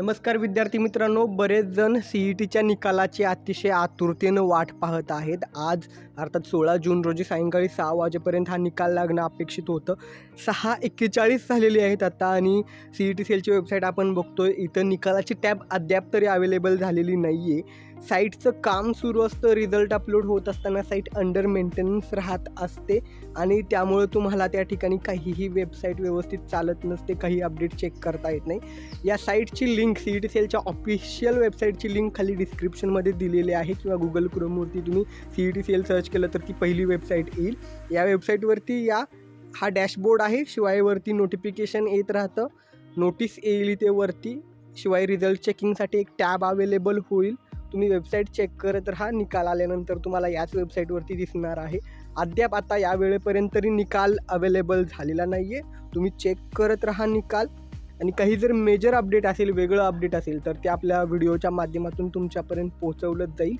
नमस्कार विद्यार्थी मित्रांनो बरेच जण सी ई टीच्या निकालाची अतिशय आतुरतेनं वाट पाहत आहेत. आज अर्थात सोळा जून रोजी सायंकाळी सहा वाजेपर्यंत हा निकाल लागणं अपेक्षित होतं. सहा एक्केचाळीस झालेली आहेत आता आणि सी ई टी सेलची वेबसाईट आपण बघतोय. इथं निकालाची टॅब अद्याप तरी अवेलेबल झालेली नाही आहे साईटचं काम सुरू असतं रिझल्ट अपलोड होत असताना साईट अंडर मेंटेनन्स राहत असते आणि त्यामुळं तुम्हाला त्या ठिकाणी काहीही वेबसाईट व्यवस्थित चालत नसते काही अपडेट चेक करता येत नाही. या साईटची लिंक सी ई टी सेलच्या ऑफिशियल वेबसाईटची लिंक खाली डिस्क्रिप्शनमध्ये दिलेली आहे किंवा गुगल क्रोमवरती तुम्ही C E T cell search केलं तर ती पहिली वेबसाईट येईल. या वेबसाईटवरती या हा डॅशबोर्ड आहे शिवाय वरती नोटिफिकेशन येत राहतं. नोटीस येईल इथे वरती शिवाय रिझल्ट चेकिंगसाठी एक टॅब अवेलेबल होईल. तुम्ही वेबसाईट चेक करत राहा निकाल आल्यानंतर तुम्हाला याच वेबसाईटवरती दिसणार आहे. अद्याप आता या वेळेपर्यंत तरी निकाल अवेलेबल झालेला नाही आहे तुम्ही चेक करत राहा निकाल. आणि काही जर मेजर अपडेट असेल वेगळं अपडेट असेल तर ते आपल्या व्हिडिओच्या माध्यमातून तुमच्यापर्यंत पोहोचवलं जाईल.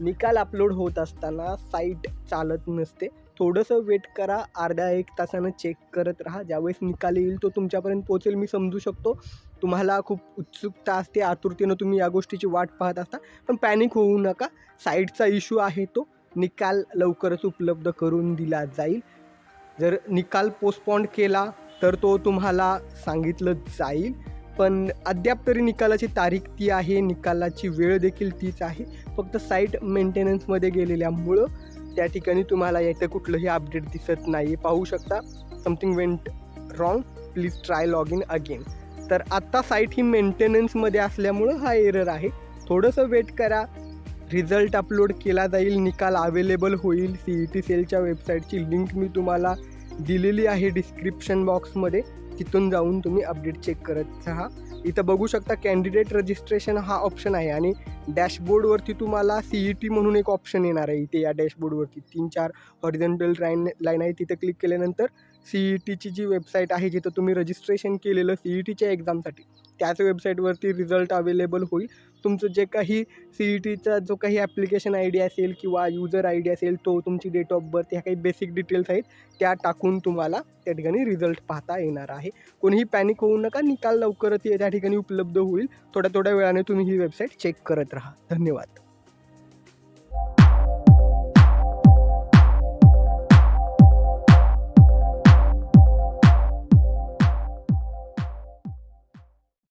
निकाल अपलोड होत असताना साईट चालत नसते. थोडंसं वेट करा. अर्ध्या एक तासानं चेक करत राहा. ज्यावेळेस निकाल येईल तो तुमच्यापर्यंत पोहोचेल मी समजू शकतो. तुम्हाला खूप उत्सुकता असते आतुरतेनं तुम्ही या गोष्टीची वाट पाहत असता. पण पॅनिक होऊ नका. साईटचा इश्यू आहे तो. निकाल लवकरच उपलब्ध करून दिला जाईल. जर निकाल पोस्टपॉन्ड केला तर तो तुम्हाला सांगितलं जाईल. पण अद्याप तरी निकालाची तारीख ती आहे. निकालाची वेळ देखील तीच आहे. फक्त साईट मेंटेनन्समध्ये गेलेल्यामुळं त्या ठिकाणी तुम्हाला याचं कुठलंही अपडेट दिसत नाही पाहू शकता something went wrong please try log in again तर आत्ता साईट ही मेंटेनन्समध्ये असल्यामुळं हा एरर आहे. थोडंसं वेट करा. रिझल्ट अपलोड केला जाईल. निकाल अवेलेबल होईल. सी ई टी सेलच्या वेबसाईटची लिंक मी तुम्हाला दिलेली आहे डिस्क्रिप्शन बॉक्समध्ये तिथून जाऊन तुम्ही अपडेट चेक करत राहा. इथं बघू शकता कॅन्डिडेट रजिस्ट्रेशन हा ऑप्शन आहे आणि डॅशबोर्डवरती तुम्हाला सी ई टी म्हणून एक ऑप्शन येणार आहे. इथे या डॅशबोर्डवरती तीन चार हॉरिझेंटल लाईन लाईन आहे. तिथं क्लिक केल्यानंतर सी ई टीची जी वेबसाईट आहे जिथं तुम्ही रजिस्ट्रेशन केलेलं सी ई टीच्या एक्झामसाठी त्याच वेबसाईटवरती रिझल्ट अवेलेबल होईल. तुमचं जे काही सी ई टीचा जो काही ॲप्लिकेशन आय डी असेल किंवा युजर आय डी असेल तो तुमची डेट ऑफ बर्थ ह्या काही बेसिक डिटेल्स आहेत त्या टाकून तुम्हाला त्या ठिकाणी रिझल्ट पाहता येणार आहे. कोणीही पॅनिक होऊ नका निकाल लवकरच या त्या ठिकाणी उपलब्ध होईल. थोड्या थोड्या वेळाने तुम्ही ही वेबसाईट चेक करत राहा. धन्यवाद.